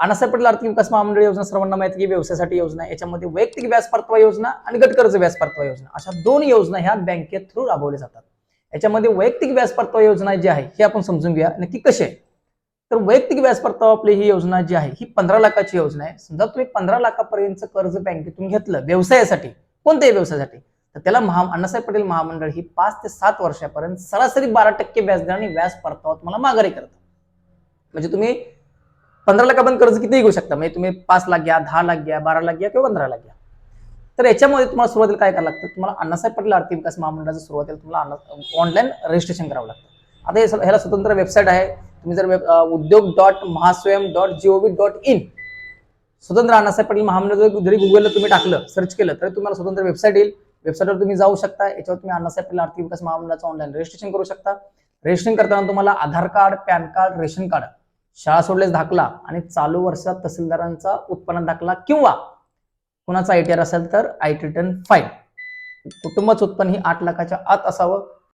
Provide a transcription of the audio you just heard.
अण्णासाहेब पटेल आर्थिक विकास महामंडळ योजना सर्वांना माहिती की व्यवसायासाठी योजना याच्यामध्ये वैयक्तिक व्याज परतावा योजना आणि गट कर्ज व्याज परतवा योजना. अशा दोन योजना ह्या बँकेत थ्रू राबवल्या जातात. याच्यामध्ये वैयक्तिक व्याज परतावा योजना जी आहे ही आपण समजून घेऊया. नक्की कशी आहे? तर वैयक्तिक व्याज परतावा आपली ही योजना जी आहे ही पंधरा लाखाची योजना आहे. समजा तुम्ही पंधरा लाखापर्यंतचं कर्ज बँकेतून घेतलं व्यवसायासाठी कोणत्याही व्यवसायासाठी तर त्याला महा अण्णासाहेब पटेल महामंडळ ही पाच ते सात वर्षापर्यंत सरासरी बारा टक्के व्याजदराने व्याज परतावा तुम्हाला माघारी करतं. म्हणजे तुम्ही पंधरा लाखापर्यंत कर्ज कितीही घेऊ शकता. म्हणजे तुम्ही पाच लाख घ्या दहा लाख घ्या बारा लाख घ्या किंवा पंधरा लाख घ्या. तर याच्यामध्ये तुम्हाला सुरुवातीला काय करावं लागतं? तुम्हाला अण्णासाहेब पटेल आर्थिक विकास महामंडळाचं सुरुवातीला तुम्हाला ऑनलाईन रजिस्ट्रेशन करावं लागतं. आता हे ह्याला स्वतंत्र वेबसाईट आहे. तुम्ही जर web Udyog dot Mahaswayam dot GOV dot in स्वतंत्र अण्णासाहेब पटेल महामंडळ जर जरी गुगलला तुम्ही टाकलं सर्च केलं तरी तुम्हाला स्वतंत्र वेबसाईट येईल. वेबसाईटवर तुम्ही जाऊ शकता. याच्यावर तुम्ही अण्णासाहेब पटेल आर्थिक विकास महामंडळाचं ऑनलाईन रजिस्ट्रेशन करू शकता. रजिस्ट्रेशन करताना तुम्हाला Aadhaar card PAN card ration card शाळा सोडल्यास दाखला आणि चालू वर्षात तहसीलदारांचा उत्पन्न दाखला किंवा कुणाचा आयटीआर असेल तर आय टी रिटर्न फाईल कुटुंबाचं उत्पन्न ही आठ लाखाच्या आत असावं.